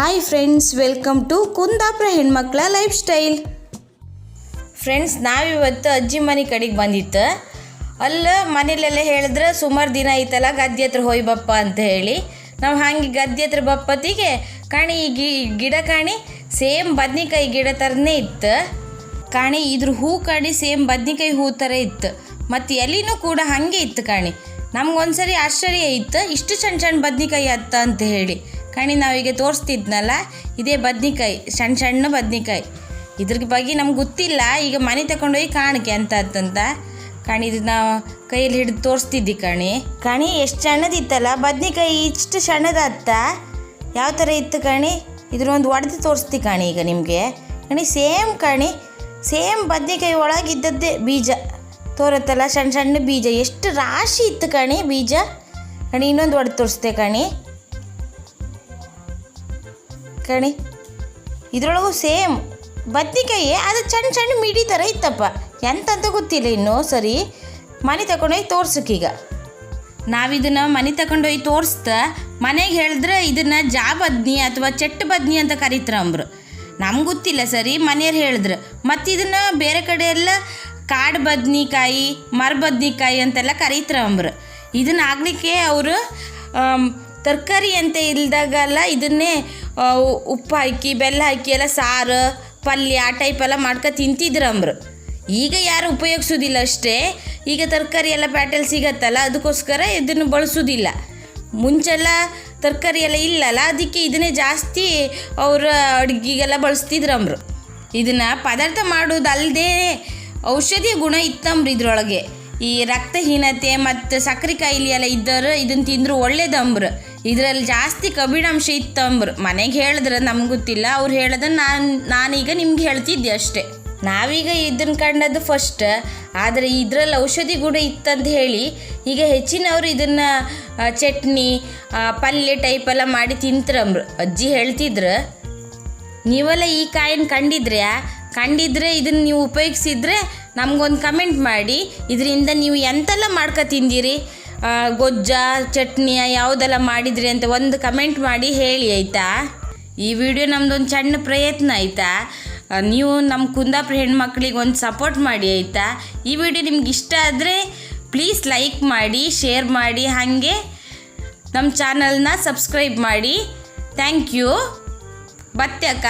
Hi friends welcome to Kundapura ಹೆಣ್ಮಕ್ಳ life style friends ನಾವಿವತ್ತು ಅಜ್ಜಿ ಮನೆ ಕಡೆಗೆ ಬಂದಿತ್ತು. ಅಲ್ಲ ಮನೇಲೆಲ್ಲ ಹೇಳಿದ್ರೆ ಸುಮಾರು ದಿನ ಐತಲ್ಲ ಗದ್ದೆ ಹತ್ರ ಹೋಯ್ ಬಪ್ಪ ಅಂತ ಹೇಳಿ. ನಾವು ಹಾಗೆ ಗದ್ದೆ ಹತ್ರ ಬಪ್ಪತ್ತಿಗೆ ಕಾಣಿ, ಈ ಗಿ, ಗಿಡ ಕಾಣಿ, ಸೇಮ್ ಬದ್ನಿಕಾಯಿ ಗಿಡ ಥರನೇ ಇತ್ತು. ಕಾಣಿ, ಇದ್ರ ಹೂ ಕಾಣಿ ಸೇಮ್ ಬದ್ನಿಕಾಯಿ ಹೂ ಥರ ಇತ್ತು. ಮತ್ತು ಎಲ್ಲಿನೂ ಕೂಡ ಹಾಗೆ ಇತ್ತು ಕಾಣಿ. ನಮ್ಗೊಂದ್ಸರಿ ಆಶ್ಚರ್ಯ ಇತ್ತು, ಇಷ್ಟು ಸಣ್ಣ ಸಣ್ಣ ಬದ್ನಿಕಾಯಿ ಅತ್ತ ಅಂತ ಹೇಳಿ. ಕಾಣಿ ನಾವೀಗ ತೋರಿಸ್ತಿದ್ನಲ್ಲ, ಇದೇ ಬದ್ನಿಕಾಯಿ ಸಣ್ಣ ಸಣ್ಣ ಬದ್ನಿಕಾಯಿ. ಇದ್ರ ಬಗ್ಗೆ ನಮ್ಗೆ ಗೊತ್ತಿಲ್ಲ, ಈಗ ಮನೆ ತಗೊಂಡೋಗಿ ಕಾಣಿಕೆ ಅಂತ ಅಂತಂತ ಕಾಣಿ ನಾವು ಕೈಯಲ್ಲಿ ಹಿಡಿದು ತೋರಿಸ್ತಿದ್ದಿ ಕಣಿ. ಕಣಿ, ಎಷ್ಟು ಸಣ್ಣದಿತ್ತಲ್ಲ, ಬದ್ನಿಕಾಯಿ ಇಷ್ಟು ಸಣ್ಣದತ್ತ ಯಾವ ಥರ ಇತ್ತು ಕಣಿ? ಇದ್ರೊಂದು ಒಡೆದು ತೋರಿಸ್ತಿ ಕಣಿ ಈಗ ನಿಮಗೆ. ಕಣಿ, ಸೇಮ್ ಕಣಿ, ಸೇಮ್ ಬದ್ನಿಕಾಯಿ ಒಳಗಿದ್ದದ್ದೇ ಬೀಜ. ತೋರತ್ತಲ್ಲ ಸಣ್ಣ ಸಣ್ಣ ಬೀಜ. ಎಷ್ಟು ರಾಶಿ ಇತ್ತು ಕಣಿ ಬೀಜ? ಕಣಿ, ಇನ್ನೊಂದು ಒಡೆದು ತೋರಿಸ್ತೆ ಕಾಣಿ. ಕಣಿ? ಇದ್ರೊಳಗೂ ಸೇಮ್. ಬದ್ನಿಕಾಯಿ ಅದು ಸಣ್ಣ ಸಣ್ಣ ಮಿಡಿ ಥರ ಇತ್ತಪ್ಪ. ಎಂತಂತ ಗೊತ್ತಿಲ್ಲ ಇನ್ನೂ ಸರಿ. ಮನೆ ತಗೊಂಡೋಗಿ ತೋರ್ಸಕ್ಕೀಗ ನಾವಿದನ್ನು ಮನೆ ತಗೊಂಡೋಗಿ ತೋರಿಸ್ತಾ ಮನೆಗೆ ಹೇಳಿದ್ರೆ ಇದನ್ನು ಜಾ ಬದ್ನಿ ಅಥವಾ ಚೆಟ್ಟು ಬದ್ನಿ ಅಂತ ಕರೀತಾರಂಬ್ರು ನಮ್ಗೆ ಗೊತ್ತಿಲ್ಲ ಸರಿ, ಮನೆಯವ್ರು ಹೇಳಿದ್ರು. ಮತ್ತು ಇದನ್ನು ಬೇರೆ ಕಡೆ ಎಲ್ಲ ಕಾಡು ಬದ್ನಿಕಾಯಿ, ಮರ ಬದ್ನಿಕಾಯಿ ಅಂತೆಲ್ಲ ಕರೀತಾರಂಬ್ರು ಇದನ್ನ ಆಗ್ಲಿಕ್ಕೆ ಅವರು ತರಕಾರಿ ಅಂತ ಇಲ್ದಾಗಲ್ಲ ಇದನ್ನೇ ಉಪ್ಪು ಹಾಕಿ, ಬೆಲ್ಲ ಹಾಕಿ ಎಲ್ಲ ಸಾರು, ಪಲ್ಯ ಆ ಟೈಪ್ ಎಲ್ಲ ಮಾಡ್ಕೊ ತಿಂತಿದ್ರಂಬ್ರು ಈಗ ಯಾರು ಉಪಯೋಗಿಸೋದಿಲ್ಲ ಅಷ್ಟೇ. ಈಗ ತರಕಾರಿ ಎಲ್ಲ ಪ್ಯಾಟೆಲ್ ಸಿಗತ್ತಲ್ಲ ಅದಕ್ಕೋಸ್ಕರ ಇದನ್ನು ಬಳಸೋದಿಲ್ಲ. ಮುಂಚೆಲ್ಲ ತರಕಾರಿ ಎಲ್ಲ ಇಲ್ಲಲ್ಲ, ಅದಕ್ಕೆ ಇದನ್ನೇ ಜಾಸ್ತಿ ಅವರ ಅಡುಗೆಗೆಲ್ಲ ಬಳಸ್ತಿದ್ರಂಬ್ರು ಇದನ್ನು ಪದಾರ್ಥ ಮಾಡೋದಲ್ಲದೆ ಔಷಧಿ ಗುಣ ಇತ್ತಂಬ್ರಿ ಇದ್ರೊಳಗೆ. ಈ ರಕ್ತಹೀನತೆ ಮತ್ತು ಸಕ್ಕರೆ ಕಾಯಿಲೆ ಎಲ್ಲ ಇದ್ದವರು ಇದನ್ನು ತಿಂದರು ಒಳ್ಳೇದಂಬ್ರು ಇದರಲ್ಲಿ ಜಾಸ್ತಿ ಕಬ್ಬಿಣಾಂಶ ಇತ್ತಂಬ್ರು ಮನೆಗೆ ಹೇಳಿದ್ರೆ ನಮ್ಗೆ ಗೊತ್ತಿಲ್ಲ. ಅವ್ರು ಹೇಳೋದನ್ನ ನಾನು, ನಾನೀಗ ನಿಮ್ಗೆ ಹೇಳ್ತಿದ್ದೆ ಅಷ್ಟೇ. ನಾವೀಗ ಇದನ್ನು ಕಂಡದ್ದು ಫಸ್ಟ್ ಆದರೆ ಇದರಲ್ಲಿ ಔಷಧಿ ಗುಣ ಇತ್ತಂತ ಹೇಳಿ ಈಗ ಹೆಚ್ಚಿನವರು ಇದನ್ನು ಚಟ್ನಿ ಪಲ್ಯ ಟೈಪ್ ಎಲ್ಲ ಮಾಡಿ ತಿಂತರಂಬ್ರು ಅಜ್ಜಿ ಹೇಳ್ತಿದ್ರು, ನೀವೆಲ್ಲ ಈ ಕಾಯಿನ ಕಂಡಿದ್ರೆ ಕಂಡಿದ್ರೆ ಇದನ್ನು ನೀವು ಉಪಯೋಗಿಸಿದ್ರೆ ನಮಗೊಂದು ಕಮೆಂಟ್ ಮಾಡಿ. ಇದರಿಂದ ನೀವು ಎಂತೆಲ್ಲ ಮಾಡ್ಕೊ ತಿಂದಿರಿ? ಗೊಜ್ಜ ಚಟ್ನಿ ಯಾವುದೆಲ್ಲ ಮಾಡಿದ್ರಿ ಅಂತ ಒಂದು ಕಮೆಂಟ್ ಮಾಡಿ ಹೇಳಿ, ಆಯಿತಾ? ಈ ವಿಡಿಯೋ ನಮ್ದೊಂದು ಸಣ್ಣ ಪ್ರಯತ್ನ, ಆಯಿತಾ? ನೀವು ನಮ್ಮ ಕುಂದಾಪುರ ಹೆಣ್ಮಕ್ಳಿಗೆ ಒಂದು ಸಪೋರ್ಟ್ ಮಾಡಿ, ಆಯಿತಾ? ಈ ವಿಡಿಯೋ ನಿಮ್ಗೆ ಇಷ್ಟ ಆದರೆ ಪ್ಲೀಸ್ ಲೈಕ್ ಮಾಡಿ ಶೇರ್ ಮಾಡಿ, ಹಾಗೆ ನಮ್ಮ ಚಾನಲ್ನ ಸಬ್ಸ್ಕ್ರೈಬ್ ಮಾಡಿ. Thank you ಬತ್ತ್ಯಕ್ಕ.